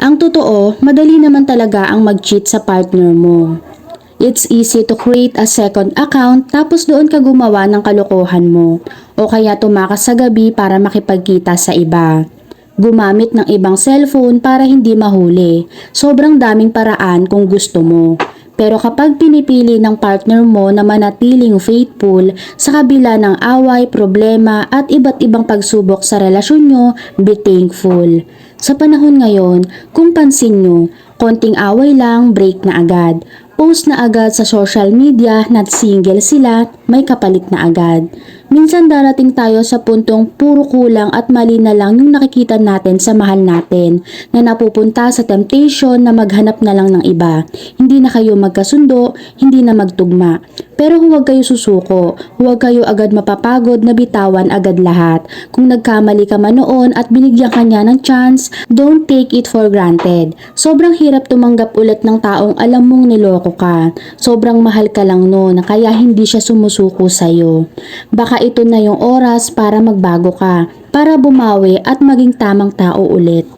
Ang totoo, madali naman talaga ang mag-cheat sa partner mo. It's easy to create a second account tapos doon ka gumawa ng kalokohan mo o kaya tumakas sa gabi para makipagkita sa iba. Gumamit ng ibang cellphone para hindi mahuli. Sobrang daming paraan kung gusto mo. Pero kapag pinipili ng partner mo na manatiling faithful sa kabila ng away, problema at iba't ibang pagsubok sa relasyon nyo, be thankful. Sa panahon ngayon, kung pansin nyo, konting away lang, break na agad. Post na agad sa social media na single sila, may kapalit na agad. Minsan darating tayo sa puntong puro kulang at mali na lang yung nakikita natin sa mahal natin na napupunta sa temptation na maghanap na lang ng iba. Hindi na kayo magkasundo, hindi na magtugma. Pero huwag kayo susuko, huwag kayo agad mapapagod na bitawan agad lahat. Kung nagkamali ka man noon at binigyan ka niya ng chance, don't take it for granted. Sobrang hirap tumanggap ulit ng taong alam mong niloko ka. Sobrang mahal ka lang noon kaya hindi siya sumusuko sa'yo. Baka ito na yung oras para magbago ka, para bumawi at maging tamang tao ulit.